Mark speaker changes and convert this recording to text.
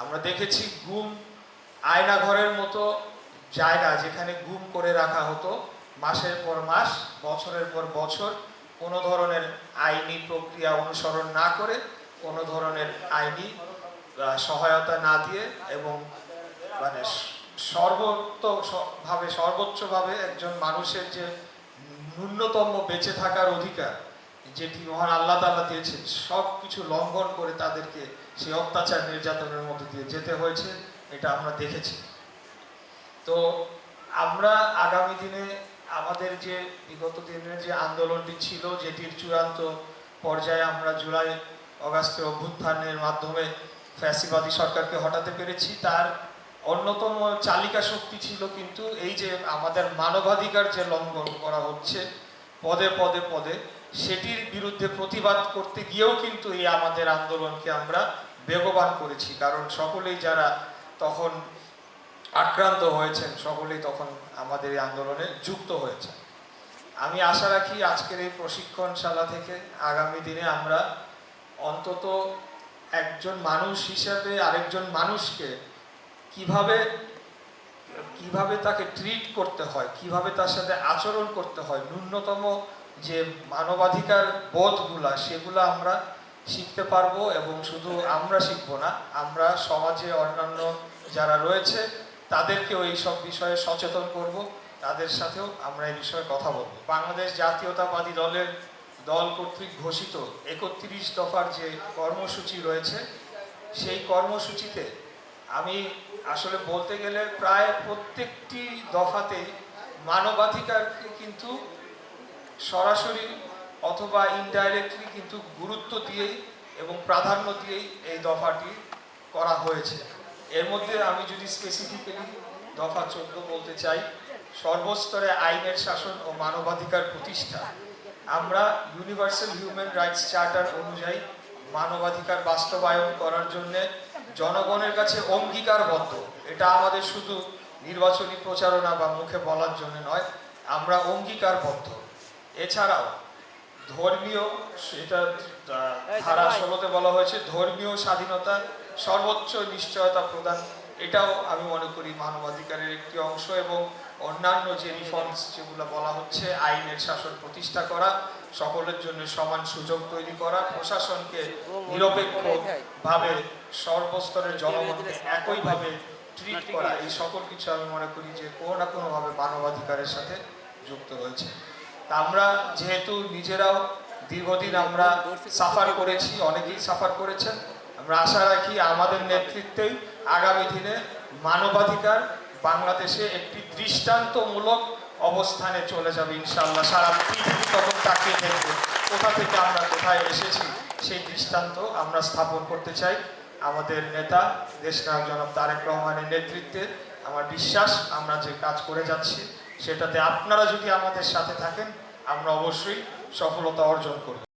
Speaker 1: আমরা দেখেছি গুম আয়না ঘরের মতো জায়গা যেখানে গুম করে রাখা হতো। মাসের পর মাস, বছরের পর বছর কোনো ধরনের আইনি প্রক্রিয়া অনুসরণ না করে, কোনো ধরনের আইনি সহায়তা না দিয়ে এবং মানে সর্বত সর্বোচ্চভাবে একজন মানুষের যে ন্যূনতম বেঁচে থাকার অধিকার যেটি মহান আল্লাহ তাআলা দিয়েছেন সব কিছু লঙ্ঘন করে তাদেরকে সেই অত্যাচার নির্যাতনের মধ্যে দিয়ে যেতে হয়েছে, এটা আমরা দেখেছি। তো আমরা আগামী দিনে আমাদের যে বিগত দিনের যে আন্দোলনটি ছিল, যেটির চূড়ান্ত পর্যায়ে আমরা জুলাই অগাস্টের অভ্যুত্থানের মাধ্যমে ফ্যাসিবাদী সরকারকে হটাতে পেরেছি। তার অন্যতম চালিকা শক্তি ছিল কিন্তু এই যে আমাদের মানবাধিকার যে লঙ্ঘন করা হচ্ছে, পদে পদে পদে সেটির বিরুদ্ধে প্রতিবাদ করতে গিয়েও কিন্তু এই আমাদের আন্দোলনকে আমরা বেগবান করেছি। কারণ সকলেই যারা তখন আক্রান্ত হয়েছেন, সকলেই তখন আমাদের এই আন্দোলনে যুক্ত হয়েছে আমি আশা রাখি আজকের এই প্রশিক্ষণশালা থেকে আগামী দিনে আমরা অন্তত একজন মানুষ হিসাবে আরেকজন মানুষকে কীভাবে কীভাবে তাকে ট্রিট করতে হয়, কীভাবে তার সাথে আচরণ করতে হয়, ন্যূনতম যে মানবাধিকার বোধগুলা, সেগুলো আমরা শিখতে পারব এবং শুধু আমরা শিখব না, আমরা সমাজে অন্যান্য যারা রয়েছে, তাদেরকেও এই সব বিষয়ে সচেতন করব। তাদের সাথেও আমরা এই বিষয়ে কথা বলব। বাংলাদেশ জাতীয়তাবাদী দলের দল কর্তৃক ঘোষিত একত্রিশ দফার যে কর্মসূচি রয়েছে, সেই কর্মসূচিতে আমি আসলে বলতে গেলে প্রায় প্রত্যেকটি দফাতেই মানবাধিকারকে কিন্তু সরাসরি অথবা ইনডাইরেক্টলি কিন্তু গুরুত্ব দিয়েই এবং প্রাধান্য দিয়েই এই দফাটি করা হয়েছে। এর মধ্যে আমি যদি স্পেসিফিক্যালি দফা চোদ্দ বলতে চাই, সর্বস্তরে আইনের শাসন ও মানবাধিকার প্রতিষ্ঠা। আমরা ইউনিভার্সাল হিউম্যান রাইটস চার্টার অনুযায়ী মানবাধিকার বাস্তবায়ন করার জন্য জনগণের কাছে অঙ্গীকারবদ্ধ। এটা আমাদের শুধু নির্বাচনী প্রচারণা বা মুখে বলার জন্য নয়, আমরা অঙ্গীকারবদ্ধ। এছাড়াও ধর্মীয় সেটা ধারা ষোলোতে বলা হয়েছে ধর্মীয় স্বাধীনতা সর্বোচ্চ নিশ্চয়তা প্রদান এটাও আমি মনে করি মানবাধিকারের একটি অংশ এবং অন্যান্য যে রিফর্মস যেগুলো বলা হচ্ছে আইনের শাসন প্রতিষ্ঠা করা সকলের জন্য সমান সুযোগ তৈরি করা প্রশাসনকে নিরপেক্ষভাবে সর্বস্তরের জনগণকে একইভাবে ট্রিট করা এই সকল কিছু আমি মনে করি যে কোনো না কোনোভাবে মানবাধিকারের সাথে যুক্ত রয়েছে আমরা যেহেতু নিজেরাও দীর্ঘদিন আমরা সাফার করেছি, অনেকেই সাফার করেছেন, আমরা আশা রাখি আমাদের নেতৃত্বেই আগামী দিনে মানবাধিকার বাংলাদেশে একটি দৃষ্টান্তমূলক অবস্থানে চলে যাবে ইনশাআল্লাহ। সারা পৃথিবী তখন তাকিয়ে দেখবে কোথা থেকে আমরা কোথায় এসেছি, সেই দৃষ্টান্ত আমরা স্থাপন করতে চাই। আমাদের নেতা দেশনায়ক জনাব তারেক রহমানের নেতৃত্বে আমার বিশ্বাস আমরা যে কাজ করে যাচ্ছি সেটাতে আপনারা যদি আমাদের সাথে থাকেন আমরা অবশ্যই সফলতা অর্জন করব।